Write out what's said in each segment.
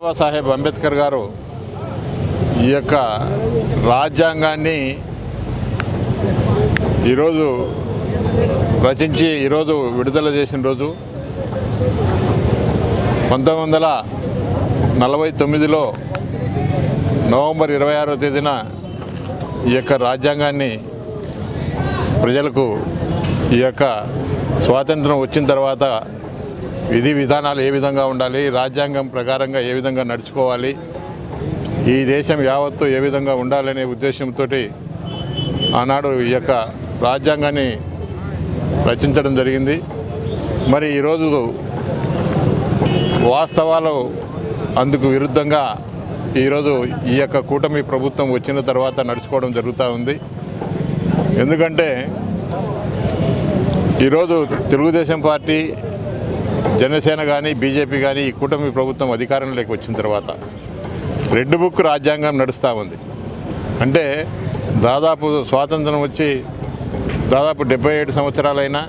బాబాసాహెబ్ అంబేద్కర్ గారు ఈ యొక్క రాజ్యాంగాన్ని ఈరోజు రచించి ఈరోజు విడుదల చేసిన రోజు పంతొమ్మిది వందల నలభై తొమ్మిదిలో నవంబర్ ఇరవై ఆరో తేదీన ఈ యొక్క రాజ్యాంగాన్ని ప్రజలకు ఈ యొక్క స్వాతంత్రం వచ్చిన తర్వాత విధి విధానాలు ఏ విధంగా ఉండాలి రాజ్యాంగం ప్రకారంగా ఏ విధంగా నడుచుకోవాలి ఈ దేశం యావత్తు ఏ విధంగా ఉండాలనే ఉద్దేశంతో ఆనాడు ఈ యొక్క రాజ్యాంగాన్ని రచించడం జరిగింది. మరి ఈరోజు వాస్తవాలు అందుకు విరుద్ధంగా ఈరోజు ఈ యొక్క కూటమి ప్రభుత్వం వచ్చిన తర్వాత నడుచుకోవడం జరుగుతూ ఉంది. ఎందుకంటే ఈరోజు తెలుగుదేశం పార్టీ జనసేన కానీ బీజేపీ కానీ ఈ కూటమి ప్రభుత్వం అధికారంలోకి వచ్చిన తర్వాత రెడ్ బుక్ రాజ్యాంగం నడుస్తూ ఉంది. అంటే దాదాపు స్వాతంత్రం వచ్చి దాదాపు డెబ్బై ఏడు సంవత్సరాలైనా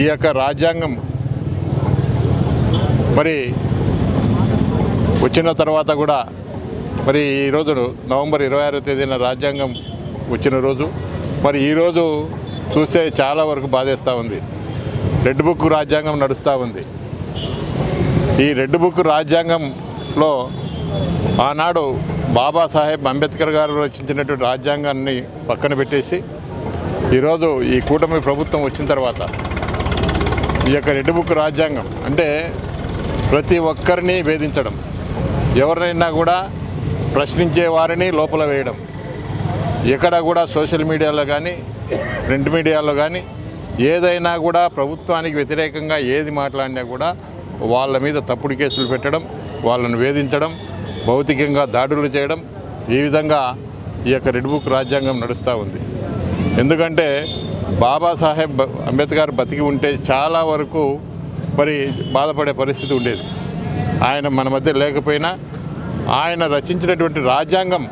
ఈ యొక్క రాజ్యాంగం మరి వచ్చిన తర్వాత కూడా మరి ఈరోజు నవంబర్ ఇరవై ఆరో తేదీన రాజ్యాంగం వచ్చిన రోజు మరి ఈరోజు చూస్తే చాలా వరకు బాధేస్తూ ఉంది. రెడ్ బుక్ రాజ్యాంగం నడుస్తూ ఉంది. ఈ రెడ్ బుక్ రాజ్యాంగంలో ఆనాడు బాబాసాహెబ్ అంబేద్కర్ గారు రచించినటువంటి రాజ్యాంగాన్ని పక్కన పెట్టేసి ఈరోజు ఈ కూటమి ప్రభుత్వం వచ్చిన తర్వాత ఈ యొక్క రెడ్ బుక్ రాజ్యాంగం అంటే ప్రతి ఒక్కరిని వేధించడం ఎవరినైనా కూడా ప్రశ్నించే వారిని లోపల వేయడం ఎక్కడ కూడా సోషల్ మీడియాలో కానీ ప్రింట్ మీడియాలో కానీ ఏదైనా కూడా ప్రభుత్వానికి వ్యతిరేకంగా ఏది మాట్లాడినా కూడా వాళ్ళ మీద తప్పుడు కేసులు పెట్టడం వాళ్ళను వేధించడం భౌతికంగా దాడులు చేయడం ఈ విధంగా ఈ యొక్క రెడ్ బుక్ రాజ్యాంగం నడుస్తూ ఉంది. ఎందుకంటే బాబాసాహెబ్ అంబేద్కర్ బతికి ఉంటే చాలా వరకు మరి బాధపడే పరిస్థితి ఉండేది. ఆయన మన మధ్య లేకపోయినా ఆయన రచించినటువంటి రాజ్యాంగం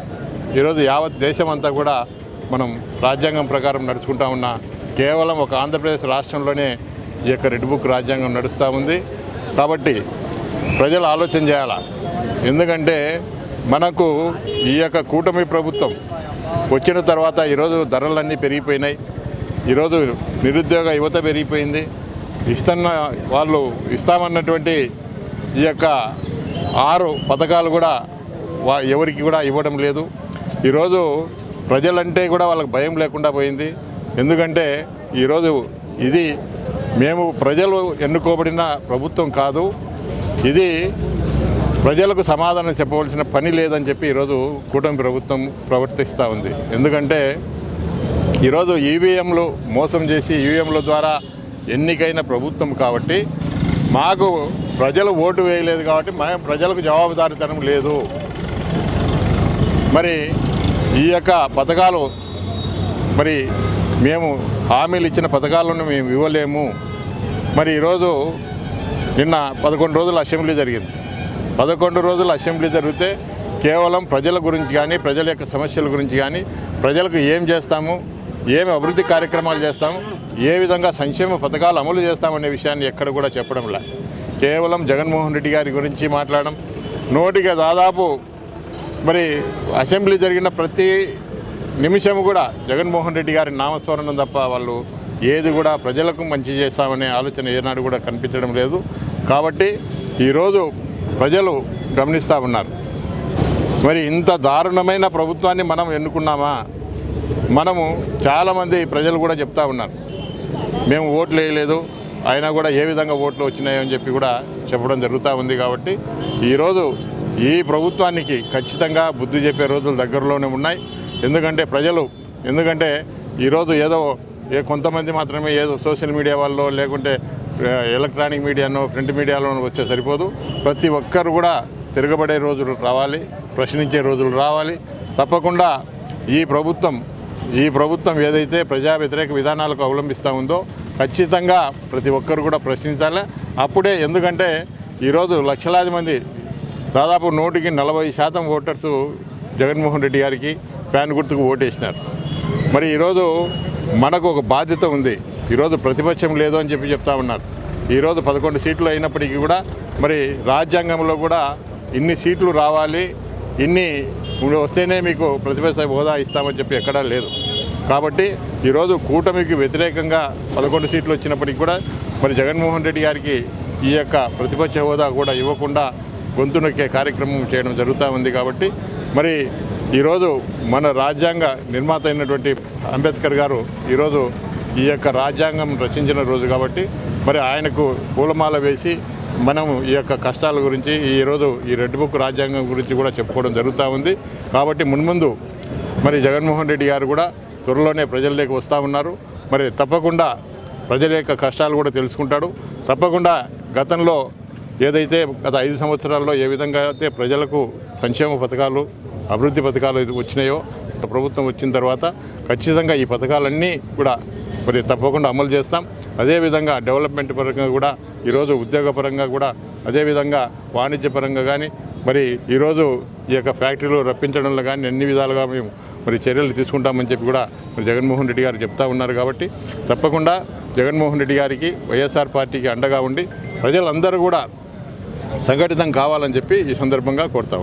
ఈరోజు యావత్ దేశం అంతా కూడా మనం రాజ్యాంగం ప్రకారం నడుచుకుంటా ఉన్నా కేవలం ఒక ఆంధ్రప్రదేశ్ రాష్ట్రంలోనే ఈ యొక్క రెడ్ బుక్ రాజ్యాంగం నడుస్తూ ఉంది. కాబట్టి ప్రజలు ఆలోచన చేయాల? ఎందుకంటే మనకు ఈ యొక్క కూటమి ప్రభుత్వం వచ్చిన తర్వాత ఈరోజు ధరలన్నీ పెరిగిపోయినాయి. ఈరోజు నిరుద్యోగ యువత పెరిగిపోయింది. ఇస్తున్న వాళ్ళు ఇస్తామన్నటువంటి ఈ యొక్క ఆరు పథకాలు కూడా వా ఎవరికి కూడా ఇవ్వడం లేదు. ఈరోజు ప్రజలంటే కూడా వాళ్ళకి భయం లేకుండా పోయింది. ఎందుకంటే ఈరోజు ఇది మేము ప్రజలు ఎన్నుకోబడిన ప్రభుత్వం కాదు. ఇది ప్రజలకు సమాధానం చెప్పవలసిన పని లేదని చెప్పి ఈరోజు కూటమి ప్రభుత్వం ప్రవర్తిస్తూ ఉంది. ఎందుకంటే ఈరోజు ఈవీఎంలు మోసం చేసి ఈవీఎంల ద్వారా ఎన్నికైన ప్రభుత్వం కాబట్టి మాకు ప్రజలు ఓటు వేయలేదు కాబట్టి మా ప్రజలకు జవాబుదారీతనం లేదు. మరి ఈ యొక్క పథకాలు మరి మేము హామీలు ఇచ్చిన పథకాలను మేము ఇవ్వలేము. మరి ఈరోజు నిన్న పదకొండు రోజులు అసెంబ్లీ జరిగింది. పదకొండు రోజులు అసెంబ్లీ జరిగితే కేవలం ప్రజల గురించి కానీ ప్రజల యొక్క సమస్యల గురించి కానీ ప్రజలకు ఏం చేస్తాము ఏమి అభివృద్ధి కార్యక్రమాలు చేస్తాము ఏ విధంగా సంక్షేమ పథకాలు అమలు చేస్తామనే విషయాన్ని ఎక్కడ కూడా చెప్పడం లే కేవలం జగన్మోహన్ రెడ్డి గారి గురించి మాట్లాడడం. నోటిగా దాదాపు మరి అసెంబ్లీ జరిగిన ప్రతి నిమిషం కూడా జగన్మోహన్ రెడ్డి గారి నామస్మరణం తప్ప వాళ్ళు ఏది కూడా ప్రజలకు మంచి చేస్తామనే ఆలోచన ఏనాడు కూడా కనిపించడం లేదు. కాబట్టి ఈరోజు ప్రజలు గమనిస్తూ ఉన్నారు. మరి ఇంత దారుణమైన ప్రభుత్వాన్ని మనం ఎన్నుకున్నామా? మనము చాలామంది ప్రజలు కూడా చెప్తా ఉన్నారు. మేము ఓట్లు వేయలేదు అయినా కూడా ఏ విధంగా ఓట్లు వచ్చినాయని చెప్పి కూడా చెప్పడం జరుగుతూ ఉంది కాబట్టి ఈరోజు ఈ ప్రభుత్వానికి ఖచ్చితంగా బుద్ధి చెప్పే రోజులు దగ్గరలోనే ఉన్నాయి. ఎందుకంటే ప్రజలు ఎందుకంటే ఈరోజు ఏదో ఏ కొంతమంది మాత్రమే ఏదో సోషల్ మీడియా వాళ్ళు లేకుంటే ఎలక్ట్రానిక్ మీడియానో ప్రింట్ మీడియాలో వస్తే సరిపోదు. ప్రతి ఒక్కరు కూడా తిరగబడే రోజులు రావాలి ప్రశ్నించే రోజులు రావాలి. తప్పకుండా ఈ ప్రభుత్వం ఈ ప్రభుత్వం ఏదైతే ప్రజా వ్యతిరేక విధానాలకు అవలంబిస్తూ ఉందో ఖచ్చితంగా ప్రతి ఒక్కరు కూడా ప్రశ్నించాలి. అప్పుడే ఎందుకంటే ఈరోజు లక్షలాది మంది దాదాపు నూటికి నలభై శాతం ఓటర్సు జగన్మోహన్ రెడ్డి గారికి ఫ్యాన్ గుర్తుకు ఓటేసినారు. మరి ఈరోజు మనకు ఒక బాధ్యత ఉంది. ఈరోజు ప్రతిపక్షం లేదు అని చెప్పి చెప్తా ఉన్నారు. ఈరోజు పదకొండు సీట్లు అయినప్పటికీ కూడా మరి రాజ్యాంగంలో కూడా ఇన్ని సీట్లు రావాలి ఇన్ని వస్తేనే మీకు ప్రతిపక్ష హోదా ఇస్తామని చెప్పి ఎక్కడా లేదు. కాబట్టి ఈరోజు కూటమికి వ్యతిరేకంగా పదకొండు సీట్లు వచ్చినప్పటికీ కూడా మరి జగన్మోహన్ రెడ్డి గారికి ఈ యొక్క ప్రతిపక్ష హోదా కూడా ఇవ్వకుండా గొంతు నొక్కే కార్యక్రమం చేయడం జరుగుతూ ఉంది కాబట్టి మరి ఈరోజు మన రాజ్యాంగ నిర్మాత అయినటువంటి అంబేద్కర్ గారు ఈరోజు ఈ యొక్క రాజ్యాంగం రచించిన రోజు కాబట్టి మరి ఆయనకు పూలమాల వేసి మనం ఈ యొక్క కష్టాల గురించి ఈరోజు ఈ రెడ్ బుక్ రాజ్యాంగం గురించి కూడా చెప్పుకోవడం జరుగుతూ ఉంది. కాబట్టి మున్ముందు మరి జగన్మోహన్ రెడ్డి గారు కూడా త్వరలోనే ప్రజల్లోకి వస్తూ ఉన్నారు. మరి తప్పకుండా ప్రజల యొక్క కష్టాలు కూడా తెలుసుకుంటాడు. తప్పకుండా గతంలో ఏదైతే గత ఐదు సంవత్సరాల్లో ఏ విధంగా అయితే ప్రజలకు సంక్షేమ పథకాలు అభివృద్ధి పథకాలు ఇది వచ్చినాయో ప్రభుత్వం వచ్చిన తర్వాత ఖచ్చితంగా ఈ పథకాలన్నీ కూడా మరి తప్పకుండా అమలు చేస్తాం. అదేవిధంగా డెవలప్మెంట్ పరంగా కూడా ఈరోజు ఉద్యోగపరంగా కూడా అదేవిధంగా వాణిజ్యపరంగా కానీ మరి ఈరోజు ఈ యొక్క ఫ్యాక్టరీలు రప్పించడంలో కానీ అన్ని విధాలుగా మేము మరి చర్యలు తీసుకుంటామని చెప్పి కూడా మరి జగన్మోహన్ రెడ్డి గారు చెప్తా ఉన్నారు కాబట్టి తప్పకుండా జగన్మోహన్ రెడ్డి గారికి వైఎస్ఆర్ పార్టీకి అండగా ఉండి ప్రజలందరూ కూడా సంఘటితం కావాలని చెప్పి ఈ సందర్భంగా కోరుతా